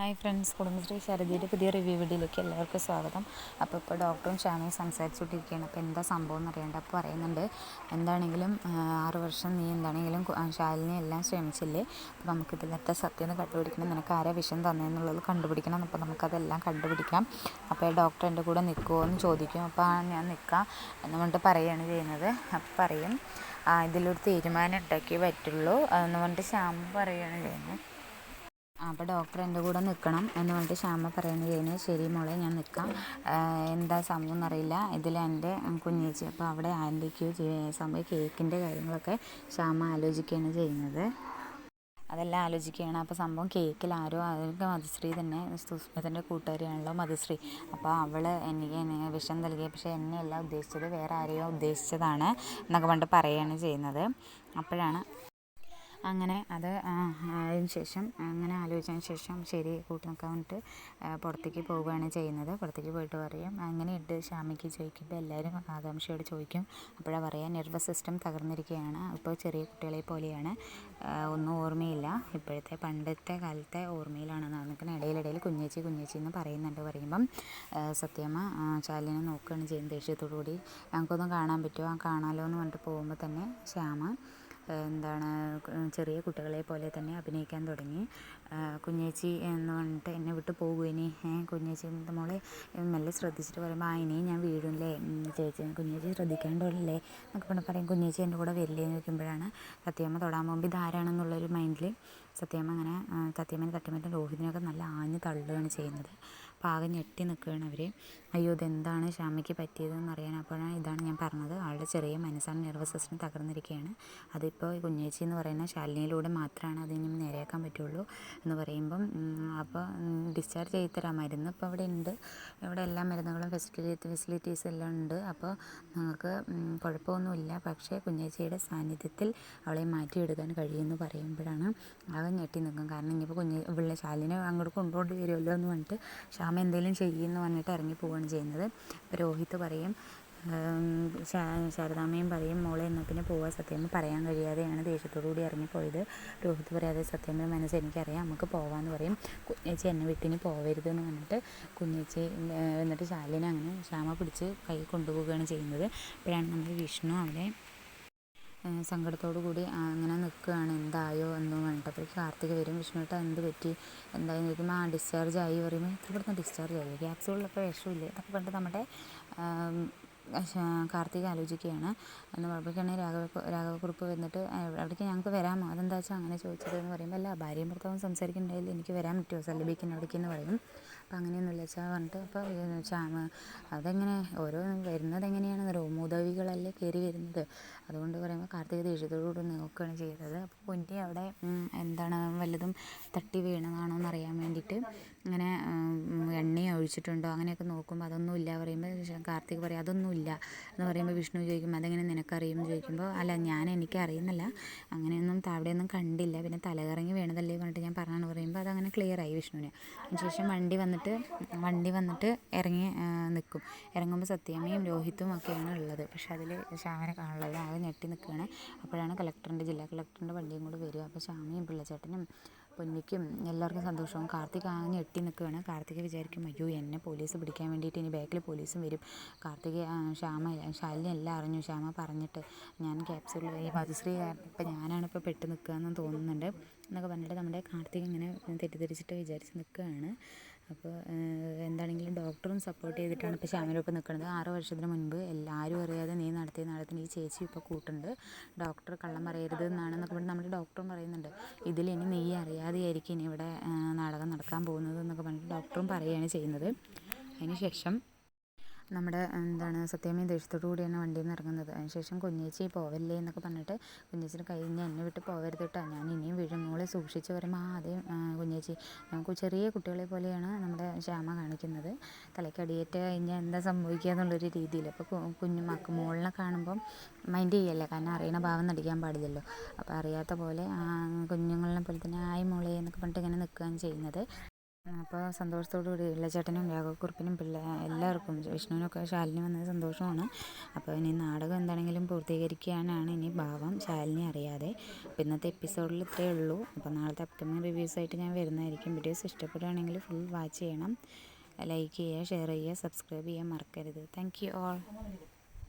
Hi friends Kudumbashree ശരതിയുടെ പുതിയ review വീഡിയോയിലേക്ക് എല്ലാവർക്കും സ്വാഗതം. അപ്പോൾ ഇപ്പോൾ ഡോക്ടറും ഷാമയും സംസാരിച്ചുകൊണ്ടിരിക്കുകയാണ്. അപ്പോൾ എന്താ സംഭവം എന്ന് അറിയേണ്ട അപ്പോൾ പറയുന്നുണ്ട് എന്താണെങ്കിലും ആറ് വർഷം നീ എന്താണെങ്കിലും ശാലിനെ എല്ലാം ശ്രമിച്ചില്ലേ അപ്പോൾ നമുക്ക് ഇതിലത്തെ സത്യം ഒന്ന് കണ്ടുപിടിക്കണം. നിനക്ക് ആരാ വിഷം തന്നെയെന്നുള്ളത് കണ്ടുപിടിക്കണം അപ്പോൾ നമുക്കതെല്ലാം കണ്ടുപിടിക്കാം. അപ്പോൾ ഡോക്ടർ എന്റെ കൂടെ നിൽക്കുമോ എന്ന് ചോദിക്കും. അപ്പോൾ ഞാൻ നിൽക്കാം എന്ന് പറഞ്ഞിട്ട് പറയുകയാണ് ചെയ്യുന്നത്. അപ്പോൾ പറയും ഇതിലൊരു തീരുമാനം ഉണ്ടാക്കിയേ പറ്റുള്ളൂ എന്ന് പറഞ്ഞിട്ട് ശ്യാമ പറയുകയാണ് ചെയ്യുന്നത്. അപ്പോൾ ഡോക്ടർ എന്റെ കൂടെ നിൽക്കണം എന്ന് പറഞ്ഞിട്ട് ശ്യാമ പറയുന്നത് കഴിഞ്ഞാൽ ശരി മോളെ ഞാൻ നിൽക്കാം എന്താ സംഭവം എന്നറിയില്ല. ഇതിൽ എന്റെ കുഞ്ഞേച്ചി അപ്പോൾ അവിടെ ആന്റിക്ക് സംഭവം കേക്കിന്റെ കാര്യങ്ങളൊക്കെ ശ്യാമ ആലോചിക്കുകയാണ് ചെയ്യുന്നത്. അതെല്ലാം ആലോചിക്കുകയാണ്. അപ്പോൾ സംഭവം കേക്കിൽ ആരോ അവർക്ക് മധുശ്രീ തന്നെ സുസ്മിതന്റെ കൂട്ടുകാരിയാണല്ലോ മധുശ്രീ. അപ്പോൾ അവൾ എനിക്ക് വിഷം നൽകിയ പക്ഷേ എന്നെയല്ല ഉദ്ദേശിച്ചത് വേറെ ആരെയോ ഉദ്ദേശിച്ചതാണ് എന്നൊക്കെ പറഞ്ഞിട്ട് പറയുകയാണ് ചെയ്യുന്നത്. അപ്പോഴാണ് അങ്ങനെ അത് അതിന് ശേഷം അങ്ങനെ ആലോചിച്ചതിന് ശേഷം ശരി കൂട്ടിനൊക്കെ വന്നിട്ട് പുറത്തേക്ക് പോവുകയാണ് ചെയ്യുന്നത്. പുറത്തേക്ക് പോയിട്ട് പറയും ഇട്ട് ഷാമിക്ക് ചോദിക്കുമ്പോൾ എല്ലാവരും ആകാംക്ഷയോട് ചോദിക്കും. അപ്പോഴാണ് പറയാം നെർവസ് സിസ്റ്റം തകർന്നിരിക്കുകയാണ്. ഇപ്പോൾ ചെറിയ കുട്ടികളെ പോലെയാണ്. ഒന്നും ഓർമ്മയില്ല. ഇപ്പോഴത്തെ പണ്ടത്തെ കാലത്തെ ഓർമ്മയിലാണ് നിൽക്കുന്നത് ഇടയിലിടയിൽ കുഞ്ഞേച്ചി കുഞ്ഞേച്ചി എന്ന് പറയുന്നുണ്ട്. പറയുമ്പം സത്യമ്മ ചാലിനെ നോക്കുകയാണ് ചെയ്യുന്നത്. ദേഷ്യത്തോടു കൂടി ഞങ്ങൾക്കൊന്നും കാണാൻ പറ്റുമോ? കാണാമല്ലോ എന്ന് പറഞ്ഞിട്ട് പോകുമ്പോൾ തന്നെ ശ്യാമ എന്താണ് ചെറിയ കുട്ടികളെ പോലെ തന്നെ അഭിനയിക്കാൻ തുടങ്ങി. കുഞ്ഞേച്ചി എന്ന് പറഞ്ഞിട്ട് എന്നെ വിട്ട് പോകുവിനി. കുഞ്ഞേച്ചി മോളെ മെല്ലെ ശ്രദ്ധിച്ചിട്ട് പറയുമ്പോൾ ആ ഇനിയും ഞാൻ വീഴുമല്ലേ ചേച്ചി കുഞ്ഞേച്ചി ശ്രദ്ധിക്കേണ്ടതല്ലേ എന്നൊക്കെ പറഞ്ഞ് പറയും. കുഞ്ഞേച്ചി എന്റെ കൂടെ വരില്ലേ എന്ന് ചോദിക്കുമ്പോഴാണ് സത്യമ്മ തൊടാൻ പോകുമ്പോൾ ഇതാരാണെന്നുള്ളൊരു മൈൻഡിൽ സത്യമ്മ അങ്ങനെ സത്യമ്മേനെ തട്ടിമറ്റും രോഹിതിനൊക്കെ നല്ല ആഞ്ഞ് തള്ളുകയാണ് ചെയ്യുന്നത്. പാകം ഞെട്ടി നിൽക്കുകയാണ് അവർ അയ്യോ ഇതെന്താണ് ശ്യാമയ്ക്ക് പറ്റിയതെന്ന് അറിയാൻ അപ്പോഴാണ് ഇതാണ് ഞാൻ പറഞ്ഞത്. ആളുടെ ചെറിയ മനസ്സാണ് നെർവസ് സിസ്റ്റം തകർന്നിരിക്കുകയാണ്. അതിപ്പോൾ കുഞ്ഞേച്ചി എന്ന് പറയുന്ന ശാലിനിയിലൂടെ മാത്രമാണ് അതിന് നേരെയാക്കാൻ പറ്റുള്ളൂ എന്ന് പറയുമ്പം അപ്പോൾ ഡിസ്ചാർജ് ചെയ്ത് തരാം. മരുന്ന് ഇപ്പോൾ അവിടെ ഉണ്ട്. ഇവിടെ എല്ലാ മരുന്നുകളും ഫെസിലിറ്റി ഫെസിലിറ്റീസ് എല്ലാം ഉണ്ട്. അപ്പോൾ നിങ്ങൾക്ക് കുഴപ്പമൊന്നുമില്ല. പക്ഷേ കുഞ്ഞേച്ചിയുടെ സാന്നിധ്യത്തിൽ അവളെ മാറ്റിയെടുക്കാൻ കഴിയുമെന്ന് പറയുമ്പോഴാണ് അവൻ ഞെട്ടി നിൽക്കും കാരണം ഇനിയിപ്പോൾ കുഞ്ഞ് ഇവിടെ ശാലിനെ അങ്ങോട്ട് കൊണ്ടുകൊണ്ട് വരുമല്ലോ എന്ന് പറഞ്ഞിട്ട് ശ്യാമ എന്തെങ്കിലും ചെയ്യുമെന്ന് പറഞ്ഞിട്ട് ഇറങ്ങി പോവുകയാണ് ചെയ്യുന്നത്. അപ്പോൾ രോഹിത് പറയും ശാരദാമ്മയും പറയും മോളെ എന്നാൽ പിന്നെ പോവാൻ സത്യമ്മ പറയാൻ കഴിയാതെയാണ് ദേഷ്യത്തോടു കൂടി ഇറങ്ങിപ്പോയത് രോഹിത് പറയാതെ സത്യമ്മ മനസ്സ് എനിക്കറിയാം. നമുക്ക് പോവാന്ന് പറയും. കുഞ്ഞേച്ചി എന്നെ വിട്ടിനി പോവരുത് എന്ന് പറഞ്ഞിട്ട് കുഞ്ഞേച്ചി എന്നിട്ട് ശാലിനെ അങ്ങനെ ശ്യാമ പിടിച്ച് കൈ കൊണ്ടുപോവുകയാണ് ചെയ്യുന്നത്. അപ്പോഴാണ് നമ്മൾ വിഷ്ണു അവിടെ സങ്കടത്തോടു കൂടി അങ്ങനെ നിൽക്കുകയാണ്. എന്തായോ എന്ന് പറഞ്ഞിട്ടപ്പോഴേക്ക് കാർത്തിക വരും. വിഷ്ണുവേട്ട എന്ത് പറ്റി? എന്തായാലും ചോദിക്കുമ്പോൾ ആ ഡിസ്ചാർജ് ആയി. പറയുമ്പോൾ എത്ര പെട്ടെന്ന് ഡിസ്ചാർജ് ആയി? ക്യാപ്സൂളിലൊക്കെ വിഷമില്ലേ? എന്നൊക്കെ പറഞ്ഞിട്ട് നമ്മുടെ കാർത്തിക ആലോചിക്കുകയാണ്. എന്ന് പറയുമ്പോഴേക്കാണ് രാഘവ രാഘവക്കുറിപ്പ് വന്നിട്ട് അവിടേക്ക് ഞങ്ങൾക്ക് വരാമോ? അതെന്താ വെച്ചാൽ അങ്ങനെ ചോദിച്ചത്? എന്ന് പറയുമ്പോൾ അല്ല ഭാര്യയും ഭർത്താവും സംസാരിക്കുന്നുണ്ടെങ്കിൽ എനിക്ക് വരാൻ പറ്റുമോ? സല്ലപിക്കുന്ന അവിടേക്ക്? എന്ന് പറയും. അപ്പം അങ്ങനെയൊന്നുമില്ല ചാ പറഞ്ഞിട്ട് അപ്പം ചാമ അതെങ്ങനെ ഓരോ വരുന്നത് എങ്ങനെയാണെന്ന് അറിയുമോ മൂതവികളല്ലേ കയറി വരുന്നത്. അതുകൊണ്ട് പറയുമ്പോൾ കാർത്തിക ദേഷ്യത്തോടുകൂടി നോക്കുകയാണ് ചെയ്തത്. അപ്പോൾ പൊന്നി അവിടെ എന്താണ് വല്ലതും തട്ടി വീണതാണോ എന്നറിയാൻ വേണ്ടിയിട്ട് ഇങ്ങനെ എണ്ണയോ ഒഴിച്ചിട്ടുണ്ടോ? അങ്ങനെയൊക്കെ നോക്കുമ്പോൾ അതൊന്നും ഇല്ല പറയുമ്പോൾ കാർത്തിക് പറയും അതൊന്നും ഇല്ല എന്ന് പറയുമ്പോൾ വിഷ്ണു ചോദിക്കും അതെങ്ങനെ നിനക്കറിയുമെന്ന് ചോദിക്കുമ്പോൾ അല്ല ഞാൻ എനിക്ക് അറിയുന്നില്ല അങ്ങനെയൊന്നും താവിടെയൊന്നും കണ്ടില്ല. പിന്നെ തലകറങ്ങി വേണതല്ലേ? പറഞ്ഞിട്ട് ഞാൻ പറഞ്ഞാണ് പറയുമ്പോൾ അതങ്ങനെ ക്ലിയർ ആയി വിഷ്ണുവിന്. അതിനുശേഷം വണ്ടി വന്നിട്ട് വണ്ടി വന്നിട്ട് ഇറങ്ങി നിൽക്കും ഇറങ്ങുമ്പോൾ സത്യാമ്മയും രോഹിത്തും ഒക്കെയാണ് ഉള്ളത്. പക്ഷേ അതിൽ ശ്യാമനെ കാണുള്ളത് ആകെ ഞെട്ടി നിൽക്കുകയാണ് അപ്പോഴാണ് കളക്ടറിന്റെ ജില്ലാ കളക്ടറിന്റെ വണ്ടിയും കൂടി വരിക. അപ്പോൾ ശ്യാമയും പിള്ളച്ചേട്ടനും പൊന്നിക്കും എല്ലാവർക്കും സന്തോഷവും. കാർത്തിക് ആകെ എട്ടി നിൽക്കുകയാണ്. കാർത്തിക് വിചാരിക്കും അയ്യോ എന്നെ പോലീസ് പിടിക്കാൻ വേണ്ടിയിട്ട് ഇനി ബാക്കിൽ പോലീസും വരും. കാർത്തിക് ശ്യാമ ശാലിനി എല്ലാം അറിഞ്ഞു. ശ്യാമ പറഞ്ഞിട്ട് ഞാൻ ക്യാപ്സൂളിൽ ഈ മധുശ്രീ കാരണം ഇപ്പം ഞാനാണ് ഇപ്പോൾ പെട്ട് നിൽക്കുകയെന്ന് തോന്നുന്നുണ്ട്. എന്നൊക്കെ പറഞ്ഞിട്ട് നമ്മുടെ കാർത്തിക് ഇങ്ങനെ തെറ്റിദ്ധരിച്ചിട്ട് വിചാരിച്ച് നിൽക്കുകയാണ്. അപ്പോൾ എന്താണെങ്കിലും ഡോക്ടറും സപ്പോർട്ട് ചെയ്തിട്ടാണ് ഇപ്പോൾ ശ്യാമിനൊപ്പം നിൽക്കുന്നത്. ആറ് വർഷത്തിന് മുൻപ് എല്ലാവരും അറിയാതെ നീ നടത്തിയ നാടകത്തിന് ഈ ചേച്ചി ഇപ്പോൾ കൂട്ടുണ്ട്. ഡോക്ടർ കള്ളം പറയരുത് എന്നാണെന്നൊക്കെ പറഞ്ഞ് നമ്മുടെ ഡോക്ടറും പറയുന്നുണ്ട്. ഇതിലിനി നീ അറിയാതെയായിരിക്കും ഇനി ഇവിടെ നാടകം നടക്കാൻ പോകുന്നത് എന്നൊക്കെ പറഞ്ഞിട്ട് ഡോക്ടറും പറയുകയാണ് ചെയ്യുന്നത്. അതിന് ശേഷം നമ്മുടെ എന്താണ് സത്യാമ്മയും ദേഷ്യത്തോടു കൂടിയാണ് വണ്ടിയിൽ നിന്ന് ഇറങ്ങുന്നത് അതിനുശേഷം കുഞ്ഞേച്ചി പോവല്ലേ എന്നൊക്കെ പറഞ്ഞിട്ട് കുഞ്ഞേച്ചിയുടെ കയ്യിൽ നിന്ന് എന്നെ വിട്ട് പോകരുത് കേട്ടോ. ഞാൻ ഇനിയും വീഴും. മോളെ സൂക്ഷിച്ച് വരുമ്പോൾ ആദ്യം കുഞ്ഞേച്ചി നമുക്ക് ചെറിയ കുട്ടികളെ പോലെയാണ് നമ്മുടെ ശ്യാമ കാണിക്കുന്നത്. തലയ്ക്കടിയേറ്റ് കഴിഞ്ഞാൽ എന്താ സംഭവിക്കുക എന്നുള്ളൊരു രീതിയിൽ. അപ്പോൾ കുഞ്ഞു മക്ക മോളിനെ കാണുമ്പം മൈൻഡ് ചെയ്യല്ല? കാരണം അറിയണ ഭാവം നടിക്കാൻ പാടില്ലല്ലോ. അപ്പോൾ അറിയാത്ത പോലെ കുഞ്ഞുങ്ങളെ പോലെ തന്നെ ആയി മോളെ എന്നൊക്കെ പറഞ്ഞിട്ട് ഇങ്ങനെ നിൽക്കുകയാണ് ചെയ്യുന്നത്. അപ്പോൾ സന്തോഷത്തോടു കൂടി ഇളച്ചേട്ടനും രാഘവക്കുറുപ്പിനും പിള്ളേ എല്ലാവർക്കും വിഷ്ണുവിനൊക്കെ ശാലിനി വന്നത് സന്തോഷമാണ്. അപ്പോൾ ഇനി നാടകം എന്താണെങ്കിലും പൂർത്തീകരിക്കാനാണ് ഇനി ഭാവം ശാലിനി അറിയാതെ. അപ്പോൾ ഇന്നത്തെ എപ്പിസോഡിൽ ഇത്രയേ ഉള്ളൂ. അപ്പോൾ നാളത്തെ അപ്കമിങ് റിവ്യൂസ് ആയിട്ട് ഞാൻ വരുന്നതായിരിക്കും. വീഡിയോസ് ഇഷ്ടപ്പെടുകയാണെങ്കിൽ ഫുൾ വാച്ച് ചെയ്യണം. ലൈക്ക് ചെയ്യുക ഷെയർ ചെയ്യുക സബ്സ്ക്രൈബ് ചെയ്യാൻ മറക്കരുത്. Thank you all